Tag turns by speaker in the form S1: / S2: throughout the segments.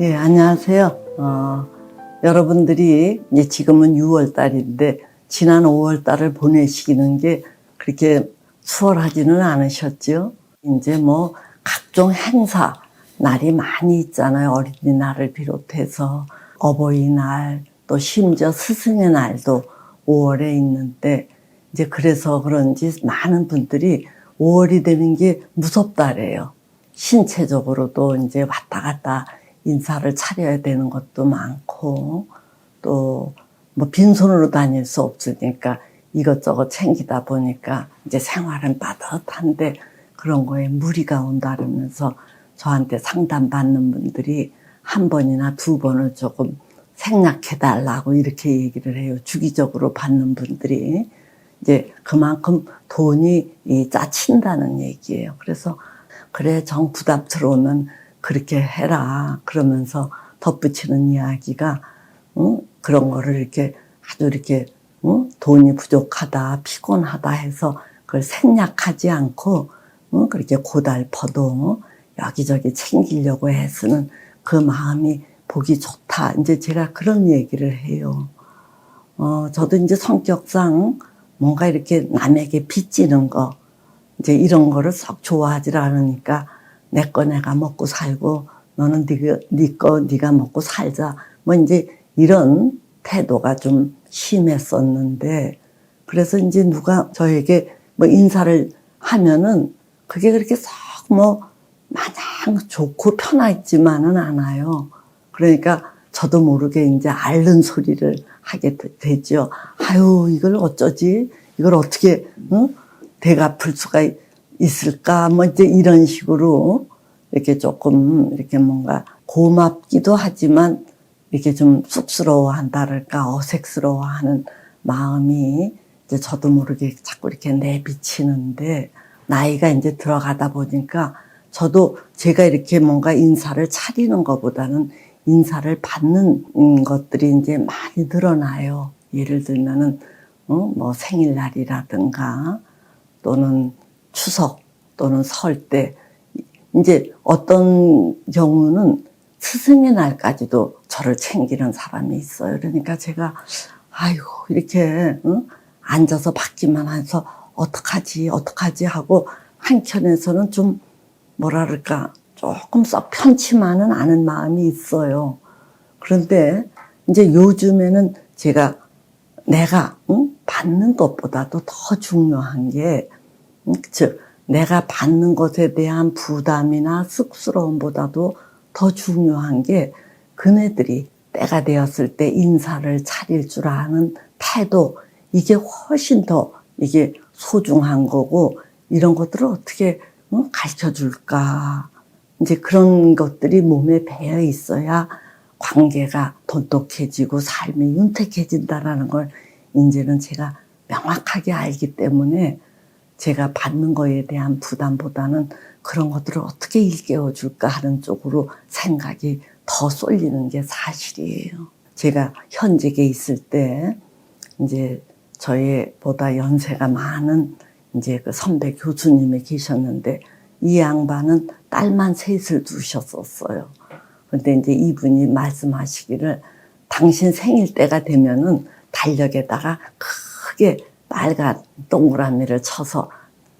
S1: 예, 안녕하세요. 어, 여러분들이 이제 지금은 6월 달인데 지난 5월 달을 보내시는 게 그렇게 수월하지는 않으셨죠. 이제 뭐 각종 행사 날이 많이 있잖아요. 어린이날을 비롯해서 어버이날 또 심지어 스승의 날도 5월에 있는데 이제 그래서 그런지 많은 분들이 5월이 되는 게 무섭다래요. 신체적으로도 이제 왔다 갔다 인사를 차려야 되는 것도 많고 또 뭐 빈손으로 다닐 수 없으니까 이것저것 챙기다 보니까 이제 생활은 빠듯한데 그런 거에 무리가 온다 그러면서 저한테 상담받는 분들이 한 번이나 두 번을 조금 생략해 달라고 이렇게 얘기를 해요. 주기적으로 받는 분들이 이제 그만큼 돈이 이 짜친다는 얘기예요. 그래서 그래 정 부담스러우면 그렇게 해라 그러면서 덧붙이는 이야기가 응? 그런 거를 이렇게 아주 이렇게 응? 돈이 부족하다 피곤하다 해서 그걸 생략하지 않고 응? 그렇게 고달퍼도 여기저기 챙기려고 애쓰는 그 마음이 보기 좋다. 이제 제가 그런 얘기를 해요. 어, 저도 이제 성격상 뭔가 이렇게 남에게 빚지는 거, 이제 이런 거를 썩 좋아하지 않으니까 내 거 내가 먹고 살고 너는 네거 네가 먹고 살자. 뭐 이제 이런 태도가 좀 심했었는데 그래서 이제 누가 저에게 뭐 인사를 하면은 그게 그렇게 썩 뭐 마냥 좋고 편하지만은 않아요. 그러니까 저도 모르게 이제 앓는 소리를 하게 되- 되죠. 아유, 이걸 어쩌지? 이걸 어떻게, 응? 대갚을 수가 있- 있을까? 뭐 이제 이런 식으로 이렇게 조금 이렇게 뭔가 고맙기도 하지만 이렇게 좀 쑥스러워 한다랄까 어색스러워 하는 마음이 이제 저도 모르게 자꾸 이렇게 내비치는데 나이가 이제 들어가다 보니까 저도 제가 이렇게 뭔가 인사를 차리는 것보다는 인사를 받는 음, 것들이 이제 많이 늘어나요. 예를 들면은 어, 뭐 생일날이라든가 또는 추석 또는 설 때 이제 어떤 경우는 스승의 날까지도 저를 챙기는 사람이 있어요. 그러니까 제가 아이고 이렇게 응? 앉아서 받기만 해서 어떡하지 어떡하지 하고 한켠에서는 좀 뭐랄까 조금 썩 편치만은 않은 마음이 있어요. 그런데 이제 요즘에는 제가 내가 응? 받는 것보다도 더 중요한 게, 응? 즉 내가 받는 것에 대한 부담이나 쑥스러움보다도 더 중요한 게 그네들이 때가 되었을 때 인사를 차릴 줄 아는 태도 이게 훨씬 더 이게 소중한 거고 이런 것들을 어떻게 응? 가르쳐 줄까 이제 그런 것들이 몸에 배어 있어야 관계가 돈독해지고 삶이 윤택해진다라는 걸 이제는 제가 명확하게 알기 때문에 제가 받는 거에 대한 부담보다는 그런 것들을 어떻게 일깨워 줄까 하는 쪽으로 생각이 더 쏠리는 게 사실이에요. 제가 현직에 있을 때 이제 저희보다 연세가 많은 이제 그 선배 교수님이 계셨는데 이 양반은 딸만 셋을 두셨었어요. 근데 이제 이분이 말씀하시기를 당신 생일 때가 되면은 달력에다가 크게 빨간 동그라미를 쳐서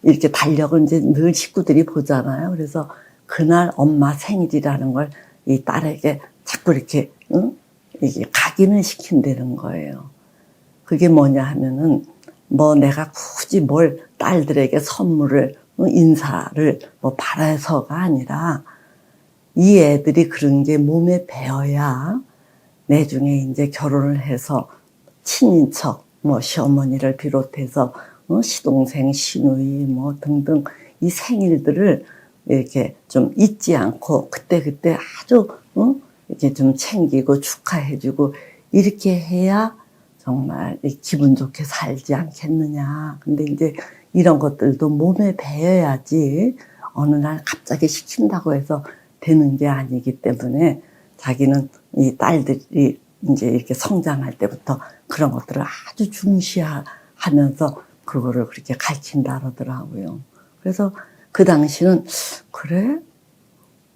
S1: 이렇게 달력을 이제 늘 식구들이 보잖아요. 그래서 그날 엄마 생일이라는 걸 이 딸에게 자꾸 이렇게 응? 이게 각인을 시킨다는 거예요. 그게 뭐냐 하면은 뭐 내가 굳이 뭘 딸들에게 선물을 응, 인사를 뭐 바라서가 아니라 이 애들이 그런 게 몸에 배어야 내중에 이제 결혼을 해서 친인척, 뭐 시어머니를 비롯해서 어, 시동생, 시누이 뭐 등등 이 생일들을 이렇게 좀 잊지 않고 그때그때 아주 어, 이렇게 좀 챙기고 축하해주고 이렇게 해야 정말 이 기분 좋게 살지 않겠느냐. 근데 이제 이런 것들도 몸에 배어야지 어느 날 갑자기 시킨다고 해서 되는 게 아니기 때문에 자기는 이 딸들이 이제 이렇게 성장할 때부터 그런 것들을 아주 중시하면서 그거를 그렇게 가르친다 그러더라고요. 그래서 그 당시는 그래?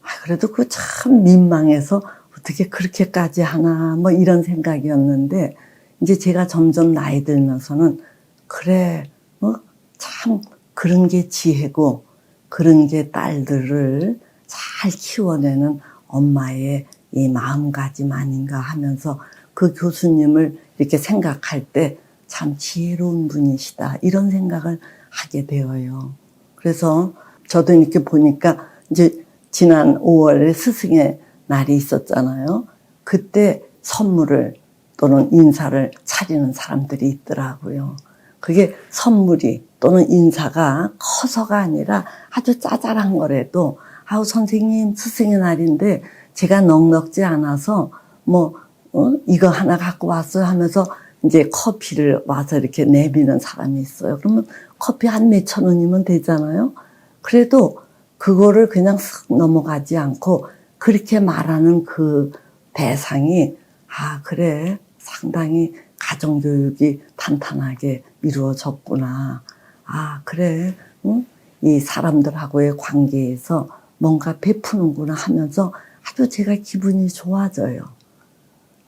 S1: 아, 그래도 그 참 민망해서 어떻게 그렇게까지 하나 뭐 이런 생각이었는데 이제 제가 점점 나이 들면서는 그래 어? 참 그런 게 지혜고 그런 게 딸들을 잘 키워내는 엄마의 이 마음가짐 아닌가 하면서 그 교수님을 이렇게 생각할 때 참 지혜로운 분이시다 이런 생각을 하게 되어요. 그래서 저도 이렇게 보니까 이제 지난 5월에 스승의 날이 있었잖아요. 그때 선물을 또는 인사를 차리는 사람들이 있더라고요. 그게 선물이 또는 인사가 커서가 아니라 아주 짜잘한 거라도 아우 선생님 스승의 날인데 제가 넉넉지 않아서 뭐 어? 이거 하나 갖고 왔어요 하면서 이제 커피를 와서 이렇게 내미는 사람이 있어요. 그러면 커피 한 몇천 원이면 되잖아요. 그래도 그거를 그냥 쓱 넘어가지 않고 그렇게 말하는 그 대상이 아 그래 상당히 가정교육이 탄탄하게 이루어졌구나. 아 그래 응? 이 사람들하고의 관계에서 뭔가 베푸는구나 하면서 아주 제가 기분이 좋아져요.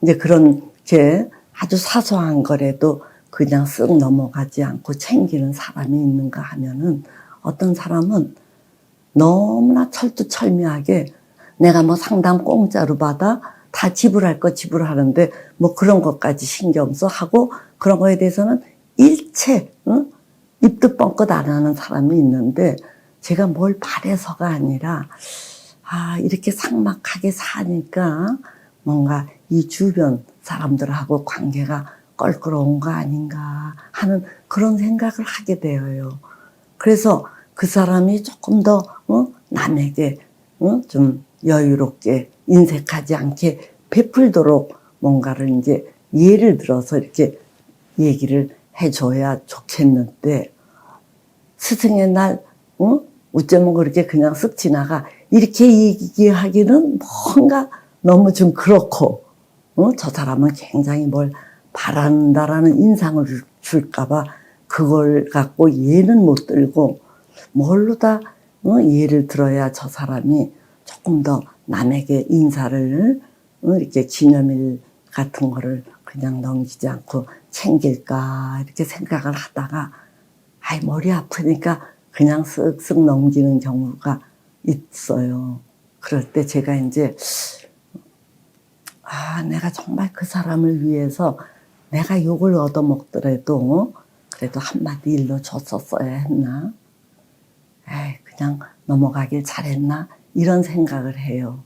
S1: 이제 그런 게 아주 사소한 거라도 그냥 쓱 넘어가지 않고 챙기는 사람이 있는가 하면은 어떤 사람은 너무나 철두철미하게 내가 뭐 상담 공짜로 받아 다 지불할 거 지불하는데 뭐 그런 것까지 신경 써 하고 그런 거에 대해서는 일체 응? 입도 뻥끗 안 하는 사람이 있는데 제가 뭘 바래서가 아니라 아 이렇게 삭막하게 사니까 뭔가 이 주변 사람들하고 관계가 껄끄러운 거 아닌가 하는 그런 생각을 하게 되어요. 그래서 그 사람이 조금 더 어? 남에게 어? 좀 여유롭게 인색하지 않게 베풀도록 뭔가를 이제 예를 들어서 이렇게 얘기를 해줘야 좋겠는데 스승의 날 어? 어쩌면 그렇게 그냥 쓱 지나가 이렇게 얘기하기는 뭔가 너무 좀 그렇고 어? 저 사람은 굉장히 뭘 바란다라는 인상을 줄- 줄까봐 그걸 갖고 예는 못 들고 뭘로 다 어? 예를 들어야 저 사람이 조금 더 남에게 인사를 어? 이렇게 기념일 같은 거를 그냥 넘기지 않고 챙길까 이렇게 생각을 하다가 아이 머리 아프니까 그냥 쓱쓱 넘기는 경우가 있어요. 그럴 때 제가 이제 아, 내가 정말 그 사람을 위해서 내가 욕을 얻어먹더라도 그래도 한마디 일러 줬었어야 했나? 에이, 그냥 넘어가길 잘했나? 이런 생각을 해요.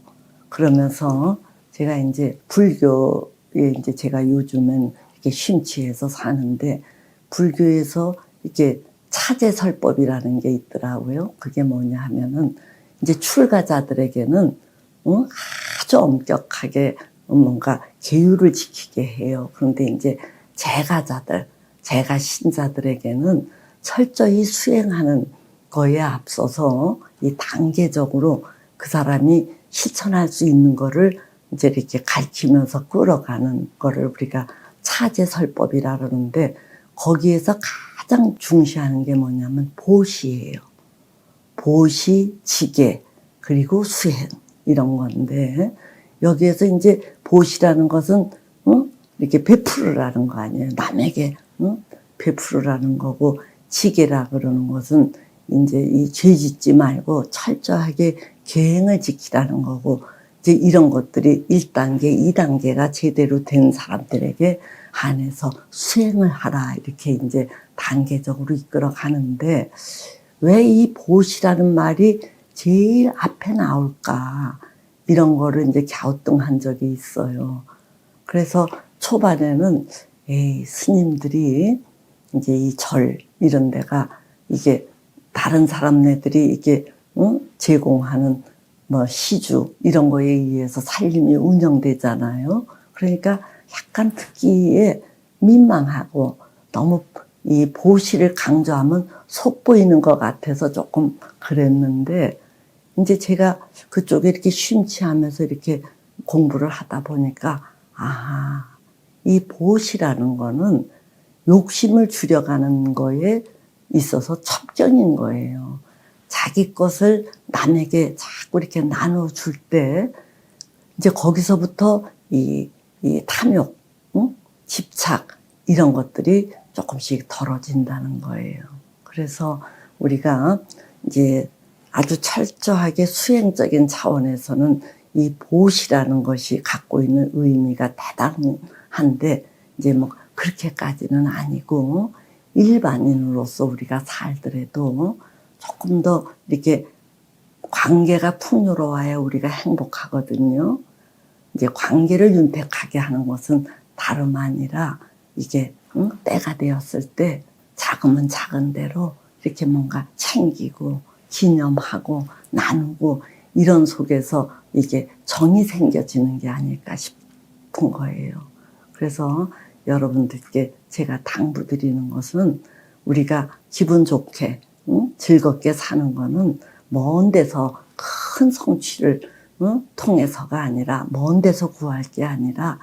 S1: 그러면서 제가 이제 불교에 이제 제가 요즘엔 이렇게 심취해서 사는데 불교에서 이렇게 차제설법이라는 게 있더라고요. 그게 뭐냐 하면은 이제 출가자들에게는 어? 아주 엄격하게 뭔가 계율을 지키게 해요. 그런데 이제 재가자들, 재가 신자들에게는 철저히 수행하는 거에 앞서서 이 단계적으로 그 사람이 실천할 수 있는 거를 이제 이렇게 가르치면서 끌어가는 거를 우리가 차제설법이라 그러는데 거기에서 가장 중시하는 게 뭐냐면 보시예요. 보시, 지계, 그리고 수행 이런 건데 여기에서 이제 보시라는 것은 어? 이렇게 베풀으라는 거 아니에요. 남에게 어? 베풀으라는 거고 지계라 그러는 것은 이제 이 죄짓지 말고 철저하게 계행을 지키라는 거고 이제 이런 것들이 1단계, 2단계가 제대로 된 사람들에게 한해서 수행을 하라 이렇게 이제 단계적으로 이끌어 가는데 왜 이 보시라는 말이 제일 앞에 나올까 이런 거를 이제 갸우뚱한 적이 있어요. 그래서 초반에는 에이 스님들이 이제 이 절 이런 데가 이게 다른 사람네들이 이게 응? 제공하는 뭐 시주 이런 거에 의해서 살림이 운영되잖아요. 그러니까 약간 듣기에 민망하고 너무 이 보시를 강조하면 속보이는 것 같아서 조금 그랬는데 이제 제가 그쪽에 이렇게 심취하면서 이렇게 공부를 하다 보니까 아, 이 보시라는 거는 욕심을 줄여가는 거에 있어서 첩경인 거예요. 자기 것을 남에게 자꾸 이렇게 나눠줄 때 이제 거기서부터 이, 이 탐욕, 응? 집착 이런 것들이 조금씩 덜어진다는 거예요. 그래서 우리가 이제 아주 철저하게 수행적인 차원에서는 이 보시라는 것이 갖고 있는 의미가 대단한데 이제 뭐 그렇게까지는 아니고 일반인으로서 우리가 살더라도 조금 더 이렇게 관계가 풍요로워야 우리가 행복하거든요. 이제 관계를 윤택하게 하는 것은 다름 아니라 이게 응? 때가 되었을 때 작으면 작은 대로 이렇게 뭔가 챙기고 기념하고 나누고 이런 속에서 이게 정이 생겨지는 게 아닐까 싶은 거예요. 그래서 여러분들께 제가 당부드리는 것은 우리가 기분 좋게 응? 즐겁게 사는 거는 먼 데서 큰 성취를 응? 통해서가 아니라 먼 데서 구할 게 아니라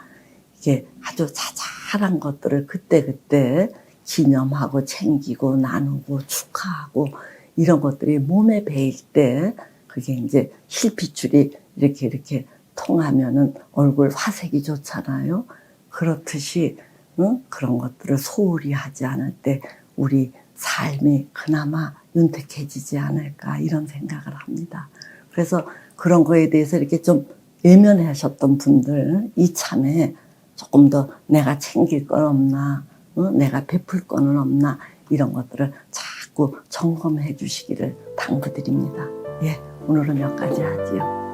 S1: 이게 아주 자 잘한 것들을 그때그때 기념하고 챙기고 나누고 축하하고 이런 것들이 몸에 배일 때 그게 이제 실핏줄이 이렇게 이렇게 통하면은 얼굴 화색이 좋잖아요. 그렇듯이 응? 그런 것들을 소홀히 하지 않을 때 우리 삶이 그나마 윤택해지지 않을까 이런 생각을 합니다. 그래서 그런 거에 대해서 이렇게 좀 예면하셨던 분들 이참에 조금 더 내가 챙길 건 없나, 어? 내가 베풀 거는 없나 이런 것들을 자꾸 점검해 주시기를 당부드립니다. 예, 오늘은 여기까지 하지요.